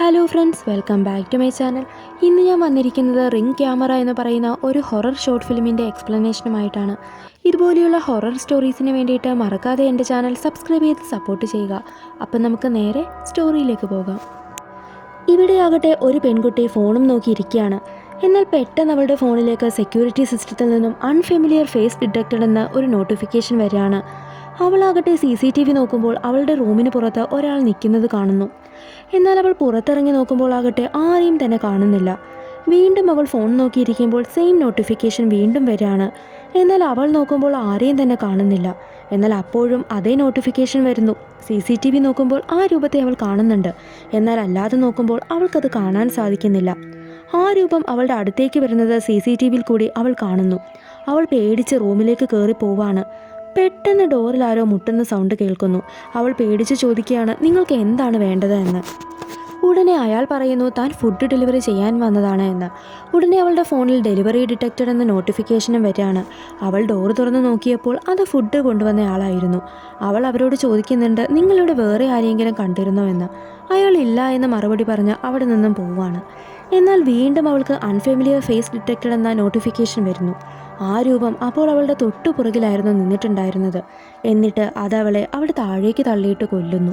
Hello friends welcome back to my channel ഇന്ന് ഞാൻ വന്നിരിക്കുന്നത് റിംഗ് ക്യാമറ എന്ന് പറയുന്ന ഒരു ഹൊറർ ഷോർട്ട് ഫിലിമിന്റെ എക്സ്പ്ലനേഷനുമായിട്ടാണ് ഇതുപോലെയുള്ള ഹൊറർ സ്റ്റോറീസിന് വേണ്ടിയിട്ട് മറക്കാതെ എന്റെ ചാനൽ സബ്സ്ക്രൈബ് ചെയ്ത് സപ്പോർട്ട് ചെയ്യുക. അപ്പം നമുക്ക് നേരെ സ്റ്റോറിയിലേക്ക് പോകാം. ഇവിടെയാകട്ടെ ഒരു പെൺകുട്ടി ഫോണും നോക്കിയിരിക്കുകയാണ്. എന്നാൽ പെട്ടെന്ന് അവളുടെ ഫോണിലേക്ക് സെക്യൂരിറ്റി സിസ്റ്റത്തിൽ നിന്നും അൺഫെമിലിയർ ഫേസ് ഡിറ്റക്റ്റഡ് എന്ന ഒരു നോട്ടിഫിക്കേഷൻ വരികയാണ്. അവളാകട്ടെ സി സി ടി വി നോക്കുമ്പോൾ അവളുടെ റൂമിന് പുറത്ത് ഒരാൾ നിൽക്കുന്നത് കാണുന്നു. എന്നാൽ അവൾ പുറത്തിറങ്ങി നോക്കുമ്പോൾ ആകട്ടെ ആരെയും തന്നെ കാണുന്നില്ല. വീണ്ടും അവൾ ഫോൺ നോക്കിയിരിക്കുമ്പോൾ സെയിം നോട്ടിഫിക്കേഷൻ വീണ്ടും വരികയാണ്. എന്നാൽ അവൾ നോക്കുമ്പോൾ ആരെയും തന്നെ കാണുന്നില്ല. എന്നാൽ അപ്പോഴും അതേ നോട്ടിഫിക്കേഷൻ വരുന്നു. സി സി ടി വി നോക്കുമ്പോൾ ആ രൂപത്തെ അവൾ കാണുന്നുണ്ട്. എന്നാൽ അല്ലാതെ നോക്കുമ്പോൾ അവൾക്കത് കാണാൻ സാധിക്കുന്നില്ല. ആ രൂപം അവളുടെ അടുത്തേക്ക് വരുന്നത് സി സി ടി വിയിൽ കൂടി അവൾ കാണുന്നു. അവൾ പേടിച്ച് റൂമിലേക്ക് കയറി പോവാണ്. പെട്ടെന്ന് ഡോറിൽ ആരോ മുട്ടുന്ന സൗണ്ട് കേൾക്കുന്നു. അവൾ പേടിച്ച് ചോദിക്കുകയാണ് നിങ്ങൾക്ക് എന്താണ് വേണ്ടത്? എന്ന്. ഉടനെ അയാൾ പറയുന്നു താൻ ഫുഡ് ഡെലിവറി ചെയ്യാൻ വന്നതാണ് എന്ന്. ഉടനെ അവളുടെ ഫോണിൽ ഡെലിവറി ഡിറ്റക്റ്റഡ് എന്ന നോട്ടിഫിക്കേഷനും വരികയാണ്. അവൾ ഡോർ തുറന്ന് നോക്കിയപ്പോൾ അത് ഫുഡ് കൊണ്ടുവന്ന ആളായിരുന്നു. അവൾ അവരോട് ചോദിക്കുന്നുണ്ട് നിങ്ങളിവിടെ വേറെ ആരെങ്കിലും കണ്ടിരുന്നോ? എന്ന്. അയാൾ ഇല്ല എന്ന് മറുപടി പറഞ്ഞ് അവിടെ നിന്നും പോവാണ് എന്നാൽ വീണ്ടും അവൾക്ക് അൺഫെമിലിയർ ഫേസ് ഡിറ്റക്റ്റഡ് എന്ന നോട്ടിഫിക്കേഷൻ വരുന്നു. ആ രൂപം അപ്പോൾ അവളുടെ തൊട്ടു പുറകിലായിരുന്നു നിന്നിട്ടുണ്ടായിരുന്നത്. എന്നിട്ട് അതവളെ അവിടെ താഴേക്ക് തള്ളിയിട്ട് കൊല്ലുന്നു.